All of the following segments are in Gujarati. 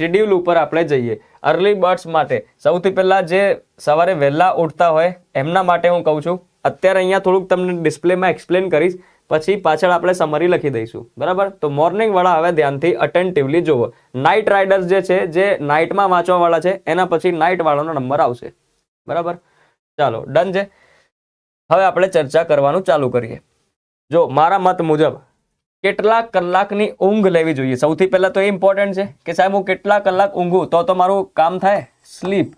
શેડ્યુલ ઉપર આપણે જઈએ. અર્લી બર્ડ્સ માટે સૌથી પહેલાં જે સવારે વહેલા ઉઠતા હોય, એમના માટે હું કહું છું, અત્યારે અહીંયા થોડુંક તમને ડિસ્પ્લેમાં એક્સપ્લેન કરીશ, પછી પાછળ આપણે સમરી લખી દઈશું. બરાબર? તો મોર્નિંગવાળા હવે ધ્યાનથી અટેન્ટિવલી જુઓ. નાઇટ રાઇડર્સ જે છે, જે નાઇટમાં વાંચવાવાળા છે, એના પછી નાઇટવાળાનો નંબર આવશે. બરાબર? ચાલો ડન છે. હવે આપણે ચર્ચા કરવાનું ચાલુ કરીએ. જો મારા મત મુજબ કેટલા કલાકની ઊંઘ લેવી જોઈએ. સૌથી પહેલા તો એ ઇમ્પોર્ટન્ટ છે કે સાહેબ, હું કેટલા કલાક ઊંઘું તો તો મારું કામ થાય સ્લીપ.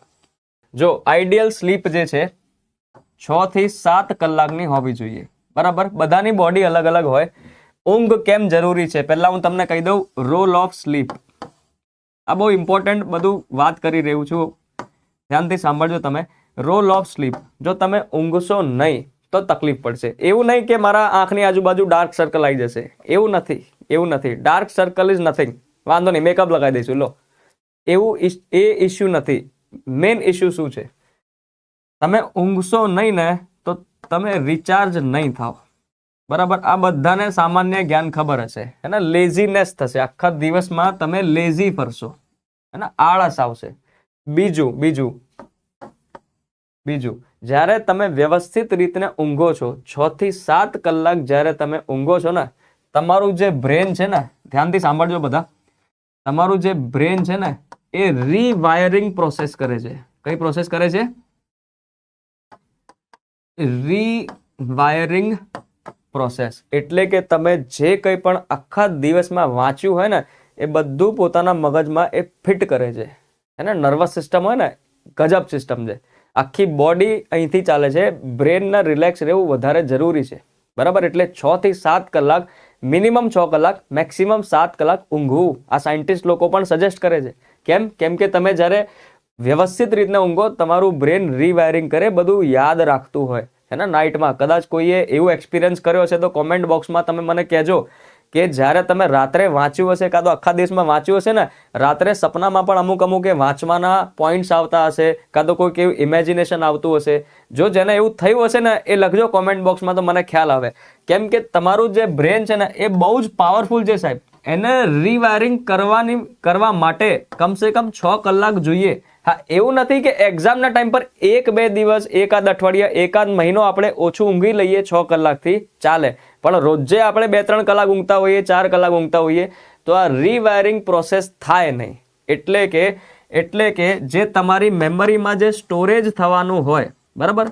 જો આઈડિયલ સ્લીપ જે છે, છ થી સાત કલાકની હોવી જોઈએ. બરાબર? બધાની બોડી અલગ અલગ હોય. ઊંઘ કેમ જરૂરી છે? પહેલા હું તમને કહી દઉં રોલ ઓફ સ્લીપ આ બહુ ઇમ્પોર્ટન્ટ બધું વાત કરી રહ્યું છું. ધ્યાનથી સાંભળજો તમે. રોલ ઓફ સ્લીપ જો તમે ઊંઘશો નહીં તો તકલીફ પડશે. એવું નહીં કે મારા આંખની આજુબાજુ ડાર્ક સર્કલ આવી જશે. એવું નથી. એવું નથી. ડાર્ક સર્કલ ઇઝ નથિંગ વાંધો નહીં. મેકઅપ લગાવી દઈશું. લો. એવું એ ઇસ્યુ નથી. મેઇન ઇસ્યુ શું છે? તમે ઊંઘશો નહીં ને, તો તમે રિચાર્જ નહીં થાવ. બરાબર? આ બધાને સામાન્ય જ્ઞાન ખબર હશે. એને લેઝીનેસ થશે. આખા દિવસમાં તમે લેઝી ફરશો. અને આળસ આવશે. બીજું બીજું. બીજું. જ્યારે તમે વ્યવસ્થિત રીતને ઊંઘો છો, છ થી સાત કલાક જ્યારે તમે ઊંઘો છો ને, તમારું જે બ્રેન છે ને, ધ્યાનથી સાંભળજો બધા, તમારું જે બ્રેન છે ને, એ રીવાયરિંગ પ્રોસેસ કરે છે. કઈ પ્રોસેસ કરે છે? રીવાયરિંગ પ્રોસેસ એટલે કે તમે જે કંઈ પણ આખા દિવસમાં વાંચ્યું હોય ને, એ બધું પોતાના મગજમાં એ ફિટ કરે છે. એને નર્વસ સિસ્ટમ હોય ને, ગજબ સિસ્ટમ છે. આખી બોડી અહીંથી ચાલે છે. બ્રેનના રિલેક્સ રહેવું વધારે જરૂરી છે. બરાબર? એટલે છ થી સાત કલાક મિનિમમ છ કલાક મેક્સિમમ સાત કલાક ઊંઘવું. આ સાયન્ટિસ્ટ લોકો પણ સજેસ્ટ કરે છે. કેમ? કેમ કે તમે જ્યારે વ્યવસ્થિત રીતના ઊંઘો, તમારું બ્રેન રીવાયરિંગ કરે, બધું યાદ રાખતું હોય. હે ને? નાઇટમાં કદાચ કોઈએ એવું એક્સપિરિયન્સ કર્યો છે તો કોમેન્ટ બોક્સમાં તમે મને કહેજો. કે જ્યારે તમે રાત્રે વાંચ્યું હશે કાં તો આખા દિવસમાં વાંચ્યું હશે ને, રાત્રે સપનામાં પણ અમુક અમુક એ વાંચવાના પોઈન્ટ્સ આવતા હશે, કાં તો કોઈક એવું ઇમેજિનેશન આવતું હશે. જો જેને એવું થયું હશે ને, એ લખજો કોમેન્ટ બોક્સમાં તો મને ખ્યાલ આવે. કેમ કે તમારું જે બ્રેન છે ને, એ બહુ જ પાવરફુલ છે સાહેબ. એને રીવાયરિંગ કરવાની, કરવા માટે કમસે કમ છ કલાક જોઈએ. હા, એવું નથી કે એક્ઝામના ટાઈમ પર એક બે દિવસ, એકાદ અઠવાડિયા, એકાદ મહિનો આપણે ઓછું ઊંઘી લઈએ છ કલાકથી. ચાલે. પણ રોજે આપણે બે, ત્રણ કલાક ઊંઘતા હોઈએ, ચાર કલાક ઊંઘતા હોઈએ, તો આ રીવાયરિંગ પ્રોસેસ થાય નહીં. એટલે કે એટલે કે જે તમારી મેમરીમાં જે સ્ટોરેજ થવાનું હોય, બરાબર?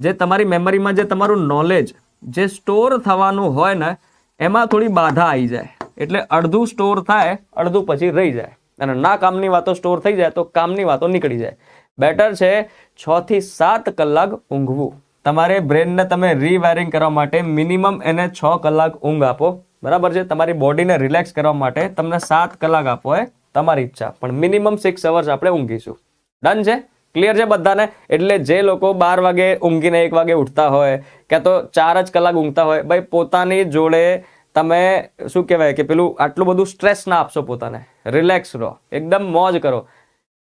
જે તમારી મેમરીમાં જે તમારું નોલેજ જે સ્ટોર થવાનું હોય ને, એમાં થોડી બાધા આવી જાય. એટલે અડધું સ્ટોર થાય, અડધું પછી રહી જાય. અને ના કામની વાતો સ્ટોર થઈ જાય, તો કામની વાતો નીકળી જાય. બેટર છે છથી સાત કલાક ઊંઘવું. તમારે બ્રેનને તમે રીવાયરિંગ કરવા માટે મિનિમમ એને છ કલાક ઊંઘ આપો. બરાબર છે? તમારી બોડીને રિલેક્સ કરવા માટે તમને સાત કલાક આપો એ તમારી ઈચ્છા. પણ મિનિમમ સિક્સ અવર્સ આપણે ઊંઘીશું. ડન છે? ક્લિયર છે બધાને? એટલે જે લોકો બાર વાગે ઊંઘીને એક વાગે ઉઠતા હોય કે તો ચાર જ કલાક ઊંઘતા હોય, ભાઈ પોતાની જોડે તમે શું કહેવાય કે પેલું આટલું બધું સ્ટ્રેસ ના આપશો પોતાને. રિલેક્સ રહો. એકદમ મોજ કરો.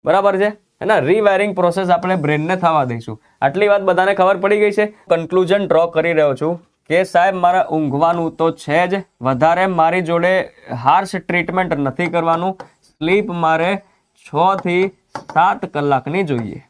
બરાબર છે? એના રીવાયરિંગ પ્રોસેસ આપણે બ્રેનને થવા દઈશું. આટલી વાત બધાને ખબર પડી ગઈ છે. કન્ક્લુઝન ડ્રો કરી રહ્યો છું કે સાહેબ, મારે ઊંઘવાનું તો છે જ. વધારે મારી જોડે હાર્શ ટ્રીટમેન્ટ નથી કરવાનું. સ્લીપ મારે છ થી સાત કલાકની જોઈએ.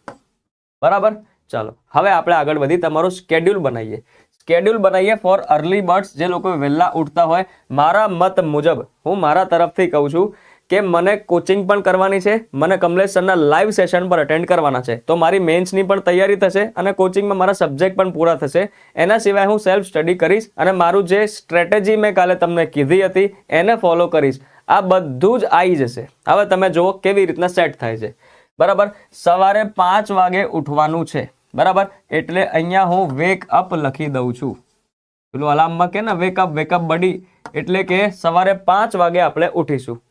બરાબર? ચાલો, હવે આપણે આગળ વધી તમારું સ્કેડ્યુલ બનાવીએ. સ્કેડ્યુલ બનાવીએ ફોર અર્લી બર્ડ્સ જે લોકો વહેલા ઉઠતા હોય, મારા મત મુજબ હું મારા તરફથી કહું છું કે મને કોચિંગ પણ કરવાની છે, મને કમલેશ સરના લાઈવ સેશન પર અટેન્ડ કરવાના છે. તો મારી મેન્સની પણ તૈયારી થશે અને કોચિંગમાં મારા સબ્જેક્ટ પણ પૂરા થશે. એના સિવાય હું સેલ્ફ સ્ટડી કરીશ અને મારું જે સ્ટ્રેટેજી મેં કાલે તમને કીધી હતી, એને ફોલો કરીશ. આ બધું જ આવી જશે. હવે તમે જુઓ કેવી રીતના સેટ થાય છે. બરાબર? સવારે પાંચ વાગે ઉઠવાનું છે. બરાબર? એટલે અહીંયા હું વેક અપ લખી દઉં છું. પેલું અલાર્મમાં કે ને વેકઅપ વેકઅપ બડી એટલે કે સવારે પાંચ વાગે આપણે ઉઠીશું.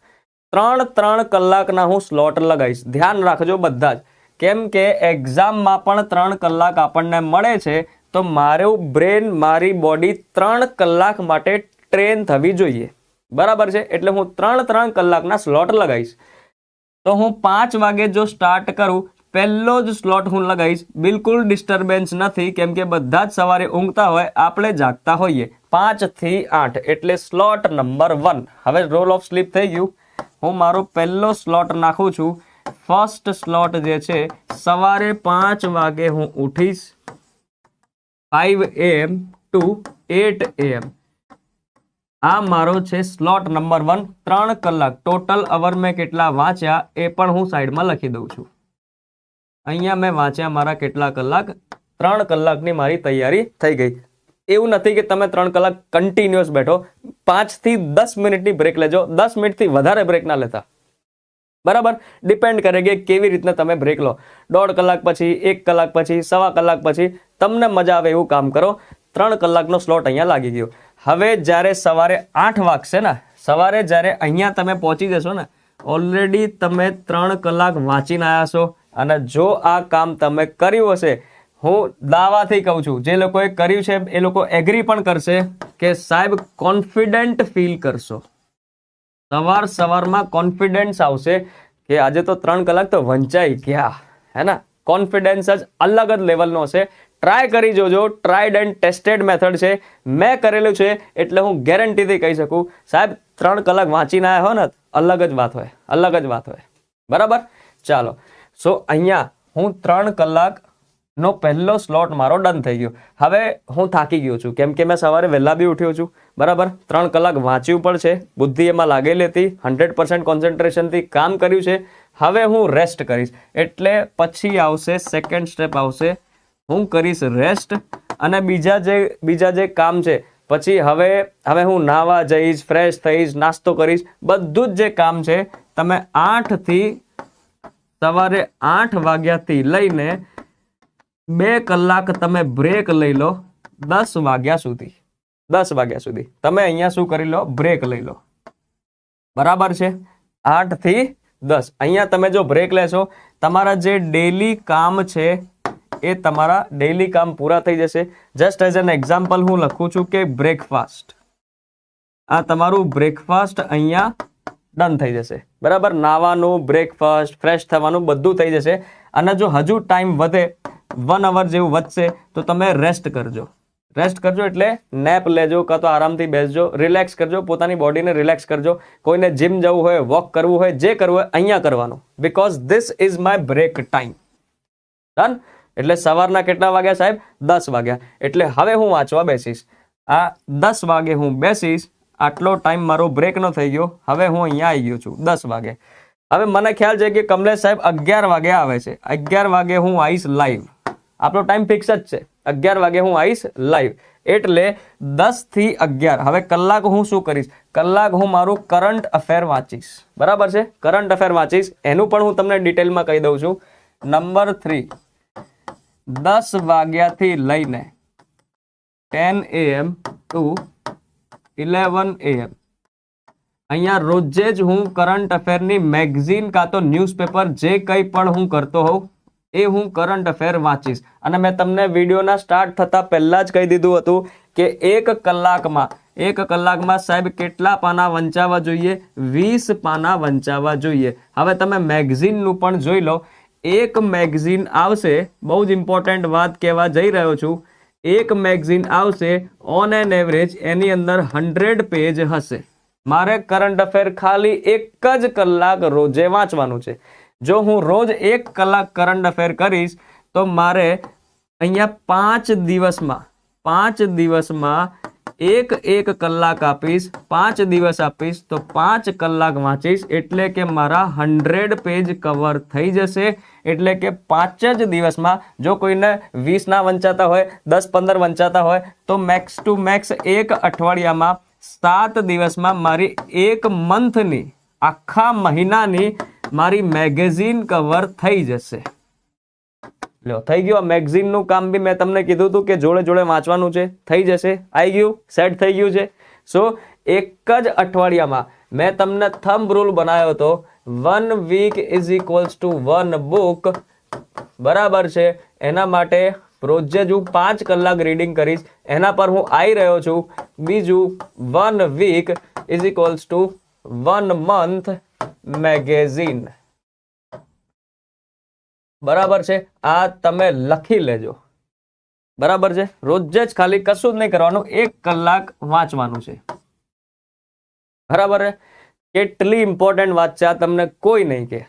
ત્રણ ત્રણ કલાકના હું સ્લોટ લગાવીશ. ધ્યાન રાખજો બધા જ. કેમ કે એક્ઝામમાં પણ ત્રણ કલાક આપણને મળે છે, તો મારું બ્રેન મારી બોડી ત્રણ કલાક માટે ટ્રેન થવી જોઈએ. બરાબર છે? એટલે હું ત્રણ ત્રણ કલાકના સ્લોટ લગાવીશ. તો હું પાંચ વાગે જો સ્ટાર્ટ કરું, પહેલો જ સ્લોટ હું લગાવીશ. બિલકુલ ડિસ્ટર્બન્સ નથી, કેમ કે બધા જ સવારે ઊંઘતા હોય, આપણે જાગતા હોઈએ. પાંચથી આઠ, એટલે સ્લોટ નંબર વન હવે રોલ ઓફ સ્લીપ થઈ ગયું. હું મારો પહેલો સ્લોટ નાખું છું. ફર્સ્ટ સ્લોટ જે છે, સવારે પાંચ વાગે હું ઉઠીશ. Five AM to eight AM આ મારો છે સ્લોટ નંબર વન ત્રણ કલાક ટોટલ અવર મેં કેટલા વાંચ્યા એ પણ હું સાઈડમાં લખી દઉં છું. અહીંયા મેં વાંચ્યા મારા કેટલા કલાક? ત્રણ કલાકની મારી તૈયારી થઈ ગઈ. એવું નથી કે તમે ત્રણ કલાક કન્ટિન્યુઅસ બેઠો. પાંચથી દસ મિનિટની બ્રેક લેજો. દસ મિનિટથી વધારે બ્રેક ના લેતા. બરાબર? ડિપેન્ડ કરે કે કેવી રીતના તમે બ્રેક લો. દોઢ કલાક પછી, એક કલાક પછી, સવા કલાક પછી તમને મજા આવે એવું કામ કરો. ત્રણ કલાકનો સ્લોટ અહીંયા લાગી ગયો. હવે જ્યારે સવારે આઠ વાગશે ને, સવારે જ્યારે અહીંયા તમે પહોંચી જશો ને ઓલરેડી તમે ત્રણ કલાક વાંચીને આવ્યા છો. અને જો આ કામ તમે કર્યું હશે હું દાવાથી કહું છું, જે લોકોએ કર્યું છે, એ લોકો એગ્રી પણ કરશે કે સાહેબ કોન્ફિડન્ટ ફીલ કરશો. સવાર સવારમાં કોન્ફિડન્સ આવશે કે આજે તો ત્રણ કલાક તો વંચાઈ ગયા, હે ને? કોન્ફિડન્સ જ અલગ જ લેવલનો હશે. ટ્રાય કરી જોજો ટ્રાઈડ એન્ડ ટેસ્ટેડ મેથડ છે. મેં કરેલું છે એટલે હું ગેરંટીથી કહી શકું, સાહેબ, ત્રણ કલાક વાંચીને આવ્યા હો ને, અલગ જ વાત હોય, અલગ જ વાત હોય. બરાબર? ચાલો. સો અહીંયા હું ત્રણ કલાક નો પહેલો સ્લોટ મારો ડન થઈ ગયો. હવે હું થાકી ગયો છું. કેમ કે મેં સવારે વહેલા બી ઉઠ્યો છું. બરાબર? ત્રણ કલાક વાંચ્યું પણ છે. બુદ્ધિ એમાં લાગેલી હતી હંડ્રેડ પર્સન્ટ કોન્સન્ટ્રેશનથી કામ કર્યું છે. હવે હું રેસ્ટ કરીશ. એટલે પછી આવશે સેકન્ડ સ્ટેપ આવશે. હું કરીશ રેસ્ટ અને બીજા જે બીજા જે કામ છે, પછી હવે હવે હું નાવા જઈશ ફ્રેશ થઈશ, નાસ્તો કરીશ. બધું જ જે કામ છે, તમે આઠથી સવારે આઠ વાગ્યાથી લઈને બે કલાક તમે બ્રેક લઈ લો દસ વાગ્યા સુધી. દસ વાગ્યા સુધી. તમે અહીંયા શું કરી લો? બ્રેક લઈ લો. બરાબર છે? આઠથી દસ. અહીંયા તમે જો બ્રેક લેશો, તમારા જે ડેલી કામ છે એ તમારા ડેલી કામ પૂરા થઈ જશે. જસ્ટ એઝ એન એક્ઝામ્પલ હું લખું છું કે બ્રેકફાસ્ટ આ તમારું બ્રેકફાસ્ટ અહીંયા ડન થઈ જશે. બરાબર? નાવાનું બ્રેકફાસ્ટ ફ્રેશ થવાનું બધું થઈ જશે. અને જો હજુ ટાઈમ વધે વન અવર જેવું વધશે, તો તમે રેસ્ટ કરજો. રેસ્ટ કરજો એટલે નેપ લેજો, કાં તો આરામથી બેસજો રિલેક્સ કરજો, પોતાની બોડીને રિલેક્સ કરજો. કોઈને જીમ જવું હોય વોક કરવું હોય, જે કરવું હોય, અહીંયા કરવાનું. Because this is my break time done એટલે સવારના કેટલા વાગ્યા સાહેબ? દસ વાગ્યા. એટલે હવે હું વાંચવા બેસીશ. આ દસ વાગે હું બેસીશ, આટલો ટાઈમ મારો બ્રેકનો થઈ ગયો. હવે હું અહીંયા આવી ગયો છું, દસ વાગે. હવે મને ખ્યાલ છે કે કમલેશ સાહેબ અગિયાર વાગે આવે છે. અગિયાર વાગે હું આવીશ લાઈવ આપણો ટાઈમ ફિક્સ જ છે. અગિયાર વાગે હું આવીશ લાઈવ એટલે દસથી અગિયાર. હવે કલાક હું શું કરીશ? કલાક હું મારું કરંટ અફેર વાંચીશ. બરાબર છે? કરંટ અફેર વાંચીશ. એનું પણ હું તમને ડિટેલમાં કહી દઉં છું. નંબર થ્રી દસ વાગ્યાથી લઈને ten AM to eleven AM અહીંયા રોજે જ હું કરંટ અફેરની મેગઝીન કાં તો ન્યૂઝપેપર જે કંઈ પણ હું કરતો હોઉં એ હું કરંટ અફેર વાંચીશ. અને મેં તમને વિડીયોના સ્ટાર્ટ થતાં પહેલાં જ કહી દીધું હતું કે એક કલાકમાં એક કલાકમાં સાહેબ કેટલા પાના વંચાવવા જોઈએ? વીસ પાના વંચાવવા જોઈએ. હવે તમે મેગઝીનનું પણ જોઈ લો. એક મેગઝીન આવશે, બહુ જ ઇમ્પોર્ટન્ટ વાત કહેવા જઈ રહ્યો છું. એક મેગઝીન આવશે ઓન એન એવરેજ એની અંદર હંડ્રેડ પેજ હશે. મારે કરંટ અફેર ખાલી એક જ કલાક રોજે વાંચવાનું છે. જો હું રોજ એક કલાક કરંટ અફેર કરીશ, તો મારે અહીંયા પાંચ દિવસમાં પાંચ દિવસમાં એક એક કલાક આપીશ, પાંચ દિવસ આપીશ, તો પાંચ કલાક વાંચીશ, એટલે કે મારા હંડ્રેડ પેજ કવર થઈ જશે. એટલે કે પાંચ જ દિવસમાં જો કોઈને વીસ ના વંચાતા હોય, દસ પંદર વંચાતા હોય, તો મેક્સ ટુ મેક્સ એક અઠવાડિયામાં સાત દિવસમાં મારી એક મંથની આખા મહિનાની મારી મેગેઝિન કવર થઈ જશે. લો થઈ ગયું આ મેગઝીનનું કામ બી મેં તમને કીધું હતું કે જોડે જોડે વાંચવાનું છે. થઈ જશે. આવી ગયું. સેટ થઈ ગયું છે. સો, એક જ અઠવાડિયામાં મેં તમને થંબ રૂલ બનાવ્યો હતો. One week is equals to one book. બરાબર છે. એના માટે રોજે જ હું પાંચ કલાક રીડિંગ કરીશ. એના પર હું આવી રહ્યો છું. બીજું, one week is equals to one month. Magazine. બરાબર છે? આ તમે લખી લેજો. બરાબર છે? રોજે જ ખાલી કશું જ નહીં કરવાનું, એક કલાક વાંચવાનું છે. બરાબર કેટલી ઇમ્પોર્ટન્ટ વાત છે, આ તમને કોઈ નહીં કે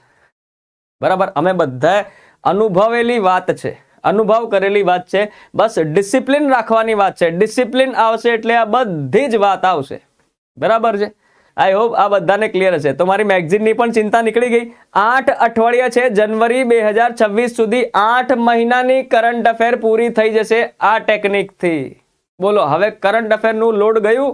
બરાબર? અમે બધા અનુભવેલી વાત છે. અનુભવ કરેલી વાત છે. બસ ડિસિપ્લિન રાખવાની વાત છે. ડિસિપ્લિન આવશે એટલે આ બધી જ વાત આવશે. બરાબર છે? આઈ હોપ આ બધાને ક્લિયર હશે. તો મારી મેગઝીનની પણ ચિંતા નીકળી ગઈ. આઠ અઠવાડિયા છે જનવરી બે હજાર છવ્વીસ સુધી આઠ મહિનાની કરંટ અફેર પૂરી થઈ જશે આ ટેકનિકથી બોલો, હવે કરંટ અફેરનું લોડ ગયું?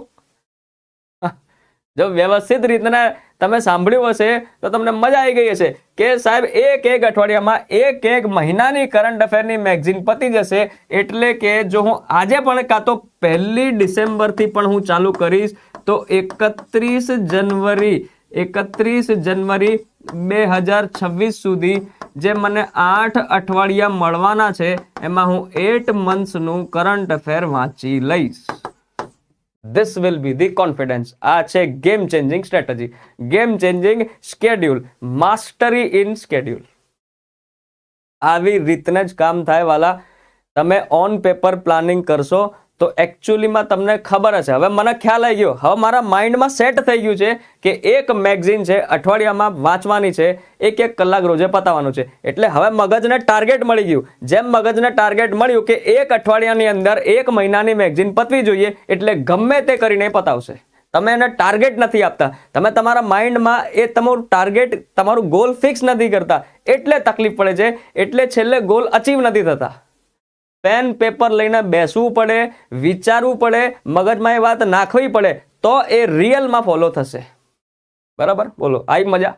જો વ્યવસ્થિત રીતના તમે સાંભળ્યું હશે, તો તમને મજા આવી ગઈ હશે કે સાહેબ, એક એક અઠવાડિયામાં એક એક મહિનાની કરંટ અફેરની મેગઝીન પતી જશે એટલે કે જો હું આજે પણ કાં તો પહેલી ડિસેમ્બરથી પણ હું ચાલુ કરીશ, તો એકત્રીસ જનવરી એકત્રીસ જનવરી બે હજાર છવ્વીસ સુધી જે મને આઠ અઠવાડિયા મળવાના છે, એમાં હું એટ મંથ્સનું કરંટ અફેર વાંચી લઈશ. This will be the confidence આ છે game changing strategy game changing schedule mastery in schedule આવી રીતને જ કામ થાય વાલા. તમે ઓન પેપર પ્લાનિંગ કરશો તો એકચ્યુઅલીમાં તમને ખબર હશે. હવે મને ખ્યાલ આવી ગયો. હવે મારા માઇન્ડમાં સેટ થઈ ગયું છે કે એક મેગઝીન છે, અઠવાડિયામાં વાંચવાની છે, એક એક કલાક રોજે પતાવવાનું છે. એટલે હવે મગજને ટાર્ગેટ મળી ગયું. જેમ મગજને ટાર્ગેટ મળ્યું કે એક અઠવાડિયાની અંદર એક મહિનાની મેગઝીન પતવી જોઈએ, એટલે ગમે તે કરીને પતાવશે. તમે એને ટાર્ગેટ નથી આપતા. તમે તમારા માઇન્ડમાં એ તમારું ટાર્ગેટ તમારું ગોલ ફિક્સ નથી કરતા. એટલે તકલીફ પડે છે. એટલે છેલ્લે ગોલ અચીવ નથી થતા. પેન, પેપર લઈને બેસવું પડે, વિચારવું પડે, મગજમાં એ વાત નાખવી પડે, તો એ રિયલમાં ફોલો થશે. બરાબર? બોલો. આઈ મજા.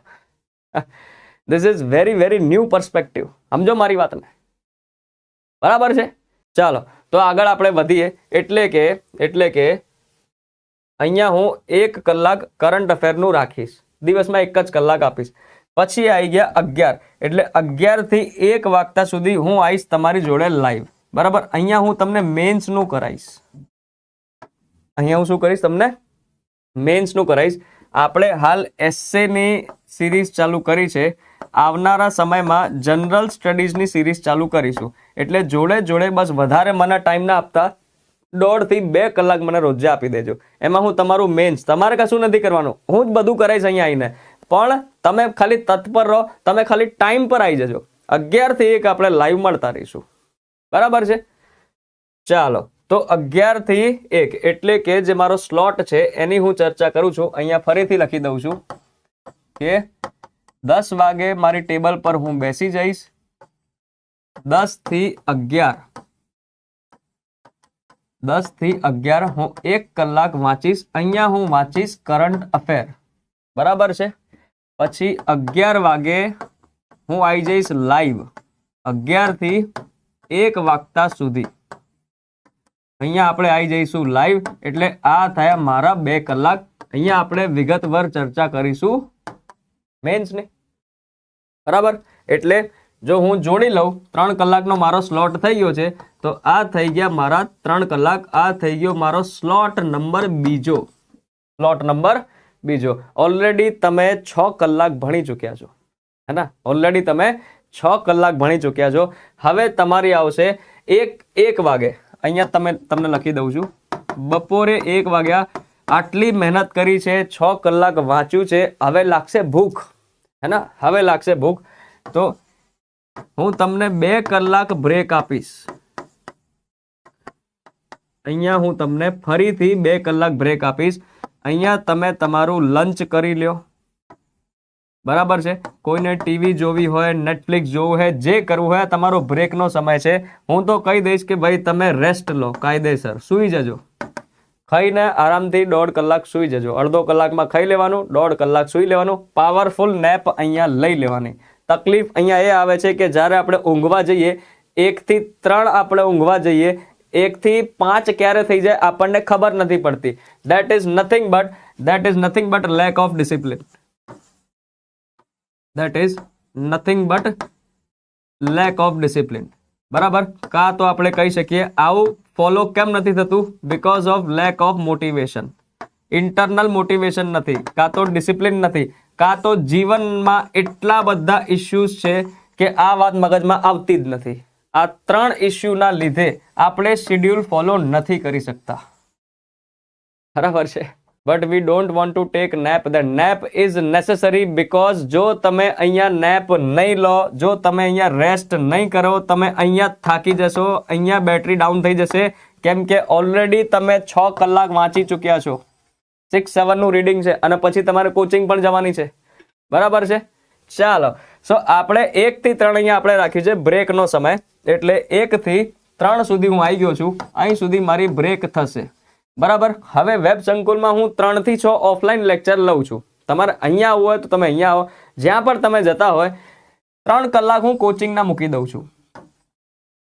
This is very very new perspective સમજો મારી વાતને. બરાબર છે? ચાલો. તો આગળ આપણે વધીએ. એટલે કે એટલે કે, અહીંયા હું એક કલાક કરંટ અફેરનું રાખીશ. દિવસમાં એક જ કલાક આપીશ. પછી આવી ગયા અગિયાર. એટલે અગિયારથી એક વાગતા સુધી હું આવીશ તમારી જોડે લાઈવ બરાબર? અહીંયા હું તમને મેન્સનું કરાવીશ અહીંયા હું શું કરીશ તમને? મેન્સનું કરાવીશ આપણે હાલ એસેની સિરીઝ ચાલુ કરી છે. આવનારા સમયમાં જનરલ સ્ટડીઝની સિરીઝ ચાલુ કરીશું. એટલે જોડે જોડે બસ વધારે મને ટાઈમ ના આપતા દોઢથી બે કલાક મને રોજે આપી દેજો. એમાં હું તમારું મેન્સ તમારે કશું નથી કરવાનું. હું જ બધું કરાવીશ અહીંયા આવીને. પણ તમે ખાલી તત્પર રહો, તમે ખાલી ટાઈમ પર આવી જજો. અગિયારથી એક આપણે લાઈવ મળતા રહીશું. બરાબર છે? ચાલો, તો અગિયારથી એક, એટલે કે જે મારો સ્લોટ છે, એની હું ચર્ચા કરું છું. અહીંયા ફરીથી લખી દઉં છું કે દસ વાગે મારી ટેબલ પર હું બેસી જઈશ. દસથી અગિયાર. દસથી અગિયાર હું એક કલાક વાંચીશ. અહીંયા હું વાંચીશ કરંટ અફેર બરાબર છે? પછી અગિયાર વાગે હું આવી જઈશ લાઈવ અગિયારથી એક વાગતા સુધી. અહીંયા આપણે આવી જઈશું લાઈવ એટલે આ થયા મારા બે કલાક. અહીંયા આપણે વિગતવાર ચર્ચા કરીશું મેન્સની બરાબર? એટલે જો હું જોડી લઉં, ત્રણ કલાકનો મારો સ્લોટ થઈ ગયો છે, તો આ થઈ ગયા મારા ત્રણ કલાક, આ થઈ ગયો મારો સ્લોટ નંબર બીજો. સ્લોટ નંબર બીજો. ઓલરેડી તમે છ કલાક ભણી ચૂક્યા છો. હે ના? ઓલરેડી તમે છ કલાક ભણી ચૂક્યા છો. હવે તમારી આવશે એક એક વાગે. અહીંયા તમે, તમને લખી દઉં છું. બપોરે એક વાગ્યા આટલી મહેનત કરી છે, છ કલાક વાંચ્યું છે. હવે લાગશે ભૂખ. હે ને હવે લાગશે ભૂખ. તો હું તમને બે કલાક બ્રેક આપીશ. અહીંયા હું તમને ફરીથી બે કલાક બ્રેક આપીશ. અહીંયા તમે તમારું લંચ કરી લ્યો. બરાબર છે? કોઈને ટીવી જોવી હોય નેટફ્લિક્સ જોવું હોય, જે કરવું હોય તમારો બ્રેકનો સમય છે. હું તો કહી દઈશ કે ભાઈ તમે રેસ્ટ લો, કાયદેસર. સૂઈ જજો. ખાઈને આરામથી દોઢ કલાક સૂઈ જજો. અડધો કલાકમાં ખાઈ લેવાનું, દોઢ કલાક સૂઈ લેવાનું. પાવરફુલ નેપ અહીંયા લઈ લેવાની. તકલીફ અહીંયા એ આવે છે કે જ્યારે આપણે ઊંઘવા જઈએ, એકથી ત્રણ આપણે ઊંઘવા જઈએ, એકથી પાંચ ક્યારે થઈ જાય આપણને ખબર નથી પડતી. That is nothing but that is nothing but lack of discipline that is nothing but lack of discipline બરાબર? કાં તો આપણે કહી શકીએ, આવું ફોલો કેમ નથી થતું? Because of lack of motivation internal motivation નથી. કાં તો ડિસિપ્લિન નથી. કાં તો જીવનમાં એટલા બધા ઇશ્યુઝ છે કે આ વાત મગજમાં આવતી જ નથી. આ ત્રણ ઇશ્યુના લીધે આપણે શેડ્યુલ ફોલો નથી કરી શકતા. બરાબર છે? But we don't want to take nap the nap is necessary because જો તમે અહીંયા નેપ નહીં લો, જો તમે અહીંયા રેસ્ટ નહીં કરો, તમે અહીંયા થાકી જશો, અહીંયા બેટરી ડાઉન થઈ જશે. કેમ કે ઓલરેડી તમે છ કલાક વાંચી ચૂક્યા છો. સિક્સ સેવનનું રીડિંગ છે અને પછી તમારે કોચિંગ પણ જવાની છે. બરાબર છે? ચાલો. સો આપણે એકથી ત્રણ અહીંયા આપણે રાખ્યું છે બ્રેકનો સમય. એટલે એકથી ત્રણ સુધી હું આવી ગયો છું. અહીં સુધી મારી બ્રેક થશે. બરાબર? હવે વેબ સંકુલમાં હું ત્રણથી છ ઓફલાઈન લેક્ચર લઉં છું. તમારે અહીંયા આવવું હોય તો તમે અહીંયા આવો. જ્યાં પણ તમે જતા હોય, ત્રણ કલાક હું કોચિંગના મૂકી દઉં છું.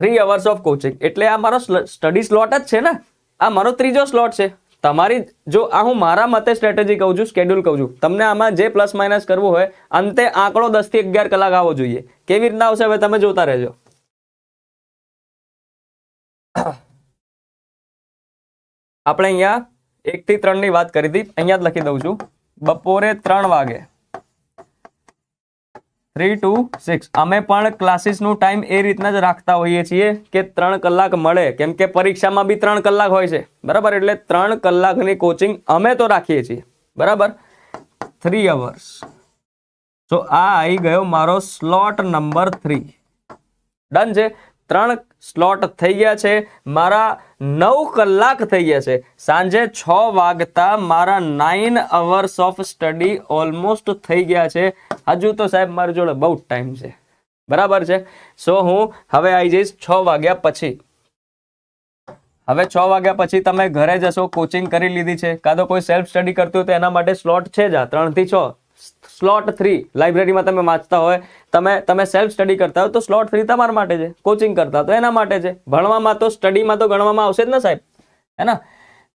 થ્રી અવર્સ ઓફ કોચિંગ એટલે આ મારો સ્ટડી સ્લોટ જ છે ને? આ મારો ત્રીજો સ્લોટ છે. તમારી જો આ હું મારા મતે સ્ટ્રેટેજી કહું છું સ્કેડ્યુલ કહું છું, તમને આમાં જે પ્લસ માઇનસ કરવું હોય, અંતે આંકડો દસથી અગિયાર કલાક આવવો જોઈએ. કેવી રીતના આવશે હવે તમે જોતા રહેજો. આપણે અહીંયા એક થી ત્રણની વાત કરી હતી. અહીંયા જ લખી દઉં છું. બપોરે ત્રણ વાગે. થ્રી ટુ સિક્સ અમે પણ ક્લાસીસનું ટાઈમ એ રીતના જ રાખતા હોઈએ છીએ કે ત્રણ કલાક મળે. કેમ કે પરીક્ષામાં બી ત્રણ કલાક હોય છે. બરાબર? એટલે ત્રણ કલાકની કોચિંગ અમે તો રાખીએ છીએ. બરાબર? થ્રી અવર્સ તો આ આવી ગયો મારો સ્લોટ નંબર થ્રી ડન છે? ત્રણ સ્લોટ થઈ ગયા છે. મારા નવ કલાક થઈ ગયા છે. સાંજે છ વાગતા મારા nine hours of study almost થઈ ગયા છે. હજુ તો સાહેબ મારી જોડે બહુ ટાઈમ છે. બરાબર છે? સો હું હવે આવી જઈશ છ વાગ્યા પછી. હવે છ વાગ્યા પછી તમે ઘરે જશો કોચિંગ કરી લીધી છે. કાં તો કોઈ સેલ્ફ સ્ટડી કરતું તો એના માટે સ્લોટ છે જ આ ત્રણથી છ. સ્લોટ થ્રી લાઇબ્રેરીમાં તમે વાંચતા હોય, તમે તમે સેલ્ફ સ્ટડી કરતા હોય, તો સ્લોટ થ્રી તમારા માટે છે કોચિંગ કરતા તો એના માટે છે. ભણવામાં તો સ્ટડીમાં તો ગણવામાં આવશે જ ને સાહેબ, હે ને?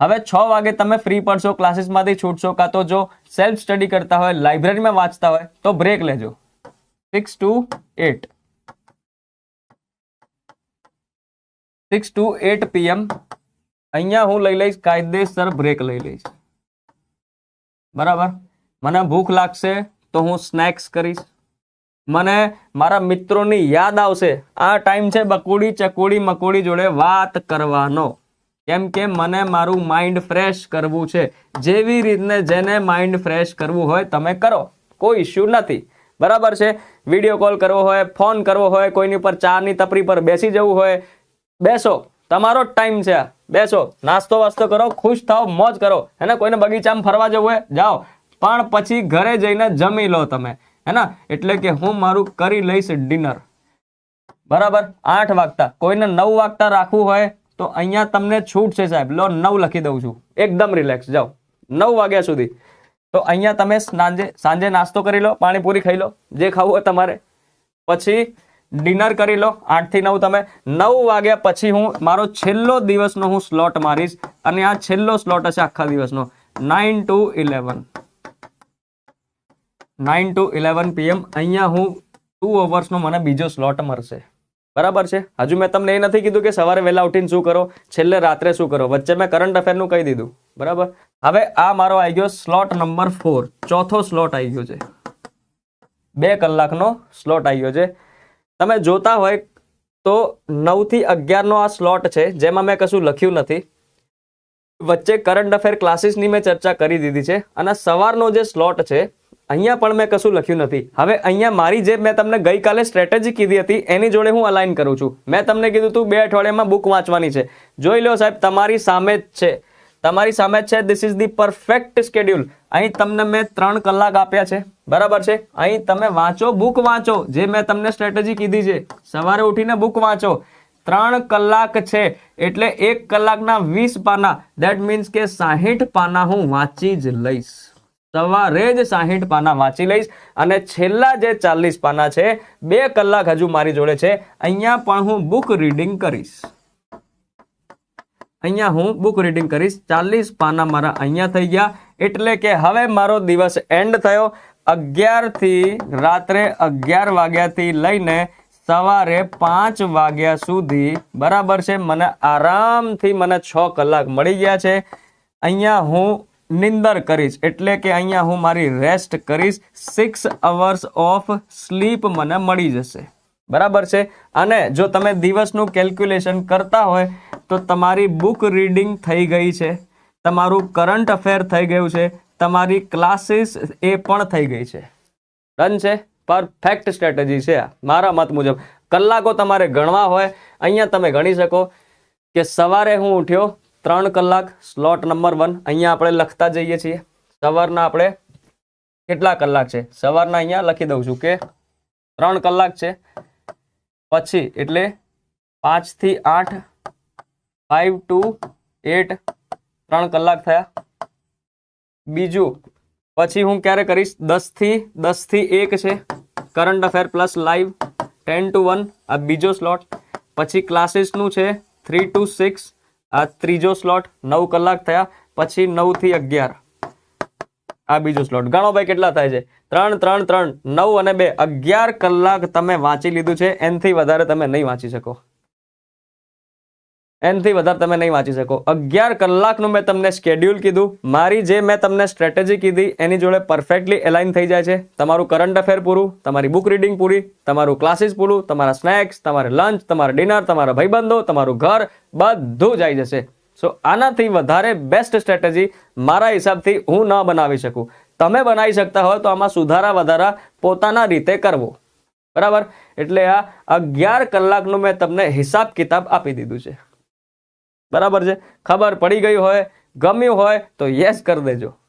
હવે છ વાગે તમે ફ્રી પડશો ક્લાસીસમાંથી છૂટશો, કાં તો જો સેલ્ફ સ્ટડી કરતા હોય લાઇબ્રેરીમાં વાંચતા હોય, તો બ્રેક લેજો. Six to eight six to eight PM અહીંયા હું લઈ લઈશ, કાયદેસર બ્રેક લઈ લઈશ. બરાબર? મને ભૂખ લાગશે તો હું સ્નેક્સ કરીશ. મને મારા મિત્રોની યાદ આવશે. આ ટાઈમ છે બકુડી ચકુડી મકુડી જોડે વાત કરવાનો. કેમ કે મને મારું માઇન્ડ ફ્રેશ કરવું છે. જેવી રીતને જેને માઇન્ડ ફ્રેશ કરવું હોય તમે કરો. કોઈ ઇશ્યુ નથી. બરાબર છે? વીડિયો કોલ કરવો હોય, ફોન કરવો હોય, કોઈની પર ચાની તપરી પર બેસી જવું હોય, બેસો. તમારો જ ટાઈમ છે બેસો. નાસ્તો વાસ્તો કરો, ખુશ થાઓ, મોજ કરો. હે ને? કોઈને બગીચામાં ફરવા જવું હોય, જાઓ. પણ પછી ઘરે જઈને જમી લો તમે, હે ને? એટલે કે હું મારું કરી લઈશ ડિનર. બરાબર? આઠ વાગતા. કોઈને નવ વાગતા રાખવું હોય તો અહીંયા તમને છૂટ છે સાહેબ. લો, નવ લખી દઉં છું. એકદમ રિલેક્સ જાઓ. નવ વાગ્યા સુધી. તો અહીંયા તમે સાંજે સાંજે નાસ્તો કરી લો, પાણીપુરી ખાઈ લો, જે ખાવું હોય તમારે. પછી ડિનર કરી લો, આઠથી નવ તમે. નવ વાગ્યા પછી હું, મારો છેલ્લો દિવસનો હું સ્લોટ મારીશ. અને આ છેલ્લો સ્લોટ હશે આખા દિવસનો. Nine to eleven nine to eleven PM અહીંયા હું ટુ અવર્સનો મને બીજો સ્લોટ મળશે. બરાબર છે? હજુ મેં તમને એ નથી કીધું કે સવારે વહેલા ઉઠીને શું કરો, છેલ્લે રાત્રે શું કરો. વચ્ચે મેં કરંટ અફેરનું કહી દીધું. બરાબર? હવે આ મારો આવી ગયો સ્લોટ નંબર ફોર ચોથો સ્લોટ આવી ગયો છે. બે કલાકનો સ્લોટ આવી ગયો છે. તમે જોતા હોય તો નવથી અગિયારનો આ સ્લોટ છે, જેમાં મેં કશું લખ્યું નથી. વચ્ચે કરંટ અફેર ક્લાસીસની મેં ચર્ચા કરી દીધી છે. અને સવારનો જે સ્લોટ છે અહીંયા પણ મેં કશું લખ્યું નથી. હવે અહીંયા મારી જે મેં તમને ગઈકાલે સ્ટ્રેટેજી કીધી હતી, એની જોડે હું અલાઇન કરું છું. મેં તમને કીધું હતું બે અઠવાડિયામાં બુક વાંચવાની છે. જોઈ લો સાહેબ, તમારી સામે જ છે. તમારી સામે જ છે this is the perfect schedule અહીં તમને મેં ત્રણ કલાક આપ્યા છે. બરાબર છે? અહીં તમે વાંચો બુક વાંચો. જે મેં તમને સ્ટ્રેટેજી કીધી છે, સવારે ઉઠીને બુક વાંચો. ત્રણ કલાક છે, એટલે એક કલાકના વીસ પાના. દેટ મીન્સ કે સાહીઠ પાના હું વાંચી જ લઈશ. સવારે જ સાહીઠ પાના વાંચી લઈશ અને છેલ્લા જે ચાલીસ પાના છે, બે કલાક હજુ મારી જોડે છે. અહીંયા પણ હું બુક રીડિંગ કરીશ. અહીંયા હું બુક રીડિંગ કરીશ. ચાલીસ પાના મારા અહીંયા થઈ ગયા. એટલે કે હવે મારો દિવસ એન્ડ થયો. અગિયારથી રાત્રે અગિયાર વાગ્યાથી લઈને સવારે પાંચ વાગ્યા સુધી બરાબર છે. મને આરામથી મને છ કલાક મળી ગયા છે. અહીંયા હું નિંદર કરીશ. એટલે કે અહીંયા હું મારી રેસ્ટ કરીશ. સિક્સ અવર્સ ઓફ સ્લીપ મને મળી જશે. બરાબર છે? અને જો તમે દિવસનું કેલ્ક્યુલેશન કરતા હોય, તો તમારી બુક રીડિંગ થઈ ગઈ છે. તમારું કરંટ અફેર થઈ ગયું છે. તમારી ક્લાસીસ એ પણ થઈ ગઈ છે. ડન છે? પરફેક્ટ સ્ટ્રેટેજી છે મારા મત મુજબ. કલાકો તમારે ગણવા હોય, અહીંયા તમે ગણી શકો કે સવારે હું ઉઠ્યો ત્રણ કલાક સ્લોટ નંબર વન અહીંયા આપણે લખતા જઈએ છીએ. સવારના આપણે કેટલા કલાક છે? સવારના અહીંયા લખી દઉં છું કે ત્રણ કલાક છે. પછી એટલે પાંચથી આઠ ફાઈવ ટુ એટ ત્રણ કલાક થયા. બીજું, પછી હું ક્યારે કરીશ? દસથી દસથી એક છે. Current affair plus live ten two one આ બીજો સ્લોટ પછી ક્લાસીસનું છે થ્રી ટુ સિક્સ આ ત્રીજો સ્લોટ નવ કલાક થયા, પછી નવથી અગિયાર. આ બીજો સ્લોટ ગણો ભાઈ કેટલા થાય છે? ત્રણ ત્રણ ત્રણ, નવ અને બે. અગિયાર કલાક તમે વાંચી લીધું છે. એનથી વધારે તમે નહીં વાંચી શકો. એનથી વધારે તમે નહીં વાંચી શકો. અગિયાર કલાકનું મેં તમને સ્કેડ્યુલ કીધું. મારી જે મેં તમને સ્ટ્રેટેજી કીધી, એની જોડે પરફેક્ટલી એલાઇન થઈ જાય છે. તમારું કરંટ અફેર પૂરું, તમારી બુક રીડિંગ પૂરી, તમારું ક્લાસીસ પૂરું, તમારા સ્નેક્સ તમારે લંચ તમારે ડિનર તમારા ભાઈબંધો, તમારું ઘર, બધું જ આવી જશે. સો આનાથી વધારે બેસ્ટ સ્ટ્રેટેજી મારા હિસાબથી હું ન બનાવી શકું. તમે બનાવી શકતા હોય તો આમાં સુધારા વધારા પોતાના રીતે કરવો. બરાબર? એટલે આ અગિયાર કલાકનું મેં તમને હિસાબ કિતાબ આપી દીધું છે. બરાબર છે? ખબર પડી ગઈ હોય ગમ્યું હોય તો યસ કરી દેજો.